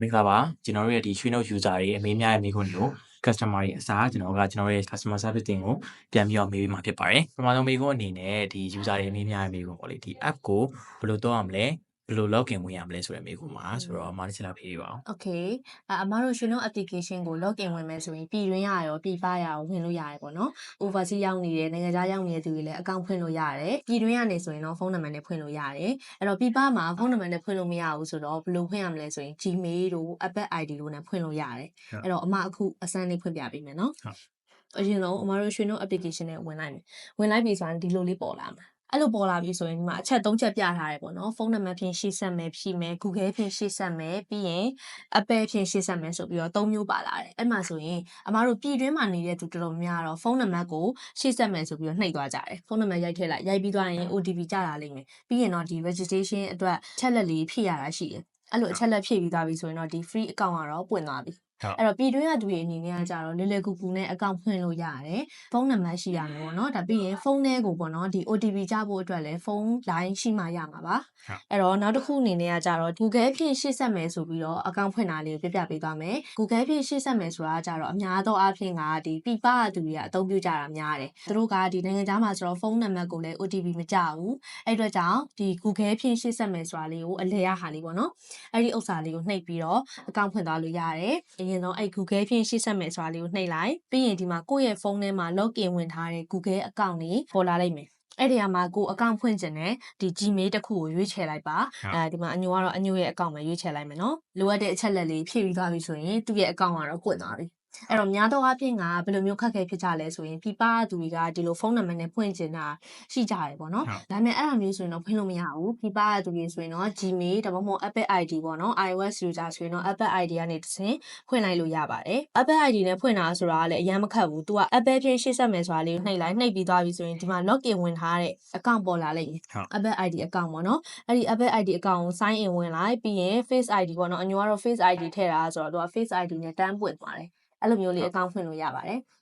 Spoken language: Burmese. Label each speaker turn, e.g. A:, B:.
A: မင်္ဂလာပါကျွန်တော်တို့ရဲ့ဒီရွှေနှုတ် user တွေအမေးများရဲ့မိခွန်းတွေကို customer တွေအစားကျွန်တော်ကကျွန်တော်တို့ရဲ့ customer service team ကိုပြန်ပြီးတော့မေးပေးမှာဖြစ်ပါတယ်ပထမဆုံးမိခွန်းအနေနဲ့ဒီ user တွေအမေးများရဲ့မိခွန်းပေါ့လေဒီ app ကိုဘယ်လိုသုံးရမလဲ ဘယ်လို login ဝင်ရမလဲဆိုတဲ့မိခွန်းပါဆိုတော့အမတစ်ချက်လောက်ဖြေပါအောင်
B: Okay အအမတို့ရှင်တို့ application ကို login ဝင်မယ်ဆိုရင်ပြည်တွင်းရရောပြည်ပရရောဝင်လို့ရတယ်ပေါ့နော် overseas ရောက်နေတဲ့နိုင်ငံခြားရောက်နေတဲ့သူတွေလည်း account ဖွင့်လို့ရတယ်ပြည်တွင်းကနေဆိုရင်တော့ဖုန်းနံပါတ်နဲ့ဖွင့်လို့ရတယ်အဲ့တော့ပြည်ပမှာဖုန်းနံပါတ်နဲ့ဖွင့်လို့မရဘူးဆိုတော့ဘယ်လိုဖွင့်ရမလဲဆိုရင် Gmail တို့ Apple ID တို့နဲ့ဖွင့်လို့ရတယ်အဲ့တော့အမအခုအစမ်းလေးဖွင့်ပြပေးမယ်နော်အရင်ဆုံးအမတို့ရှင်တို့ application နဲ့ဝင်လိုက်မယ်ဝင်လိုက်ပြီဆိုရင်ဒီလိုလေးပေါ်လာမှာ အဲ့လိုပေါ်လာပြီဆိုရင်ဒီမှာအချက်၃ချက်ပြထားတယ်ပေါ့နော်ဖုန်းနံပါတ်ဖြင့်ရှေ့ဆက်မယ်ဖြည့်မယ် Google ဖြင့်ရှေ့ဆက်မယ်ပြီးရင် Apple ဖြင့်ရှေ့ဆက်မယ်ဆိုပြီးတော့၃မျိုးပါလာတယ်အဲ့မှာဆိုရင်အမားတို့ပြည်တွင်းမှာနေတဲ့သူတော်တော်များများတော့ဖုန်းနံပါတ်ကိုရှေ့ဆက်မယ်ဆိုပြီးတော့နှိပ်သွားကြတယ်ဖုန်းနံပါတ်ရိုက်ထည့်လိုက်ရိုက်ပြီးသွားရင် OTP ကြတာလိမ့်မယ်ပြီးရင်တော့ဒီ registration အတွက်ချက်လက်လေးဖြည့်ရတာရှိတယ်အဲ့လိုအချက်လက်ဖြည့်ပြီးသွားပြီဆိုရင်တော့ဒီ free account ကတော့ပွင့်သွားပြီ
A: ဟုတ်
B: အဲ့တော့ပြည်တွင်းကသူတွေအနေနဲ့ကကြတော့လွယ်လွယ်ကူကူနဲ့အကောင့်ဖွင့်လို့ရတယ်ဖုန်းနံပါတ်ရှိရမယ်ပေါ့နော်ဒါပြီးရင်ဖုန်းထဲကိုပေါ့နော်ဒီ OTP ကြဖို့အတွက်လည်းဖုန်း line ရှိမှရမှာပါ
A: ဟုတ်
B: အဲ့တော့နောက်တစ်ခုအနေနဲ့ကကြတော့ Google ဖြင့်ရှေ့ဆက်မယ်ဆိုပြီးတော့အကောင့်ဖွင့်တာလေးကိုပြပြပေးသွားမယ် Google ဖြင့်ရှေ့ဆက်မယ်ဆိုတာကကြတော့အများသောအားဖြင့်ကဒီပြပကသူတွေကအသုံးပြုကြတာများတယ်သူတို့ကဒီနိုင်ငံခြားမှာဆိုတော့ဖုန်းနံပါတ်ကိုလည်း OTP မကြဘူးအဲ့အတွက်ကြောင့်ဒီ Google ဖြင့်ရှေ့ဆက်မယ်ဆိုတာလေးကိုအလဲရဟာလေးပေါ့နော်အဲ့ဒီဥစ္စာလေးကိုနှိပ်ပြီးတော့အကောင့်ဖွင့်သွားလို့ရတယ်အရင်ဆုံးအဲ့ Google ဖြင့်ရှေ့ဆက်မယ်ဆိုတာလေးကိုနှိပ်လိုက်ပြီးရင်ဒီမှာကိုယ့်ရဲ့ဖုန်းထဲမှာ login ဝင်ထားတဲ့ Google အကောင့်လေးပေါ်လာလိမ့်မယ်အဲ့ဒီအမှာကိုအကောင့်ဖွင့်ခြင်းနဲ့ဒီ Gmail တစ်ခုကိုရွေးချယ်လိုက်ပါ
A: ဟုတ်
B: အဲဒီမှာအညိုကတော့အညိုရဲ့အကောင့်ပဲရွေးချယ်လိုက်မယ်နော်လိုအပ်တဲ့အချက်လက်လေးဖြည့်ပြီးသွားပြီဆိုရင်သူ့ရဲ့အကောင့်ကတော့ပွင့်သွားပြီ အဲ့တော့များသောအားဖြင့်ကဘယ်လိုမျိုးခက်ခဲဖြစ်ကြလဲဆိုရင်ပြပသူတွေကဒီလိုဖုန်းနံပါတ်နဲ့ဖွင့်ချင်တာရှိကြတယ်ပေါ့နော်
A: ဟုတ်
B: ဒါပေမဲ့အဲ့လိုမျိုးဆိုရင်တော့ဖွင့်လို့မရဘူးပြပသူတွေဆိုရင်တော့ Gmail ဒါမှမဟုတ် Apple ID ပေါ့နော် iOS user ဆိုရင်တော့ Apple ID ကနေတစ်ဆင့်ဖွင့်လိုက်လို့ရပါတယ် Apple ID နဲ့ဖွင့်တာဆိုတာကလည်းအရင်မခက်ဘူး။ तू က Apple ဖြင့်ရှေ့ဆက်မယ်ဆိုတာလေးကိုနှိပ်လိုက်နှိပ်ပြီးသွားပြီဆိုရင်ဒီမှာ login ဝင်ထားတဲ့ account ပေါ်လာလိမ့်မယ်
A: ဟုတ်
B: Apple ID account ပေါ့နော်အဲ့ဒီ Apple ID account ကို sign in ဝင်လိုက်ပြီးရင် Face ID ပေါ့နော်အညိုကတော့ Face ID ထည့်တာဆိုတော့ तू က Face ID နဲ့တန်းပွင့်သွားတယ် အဲ့လိုမျိုးလေး account ဖွင့်လို့ရပါတယ်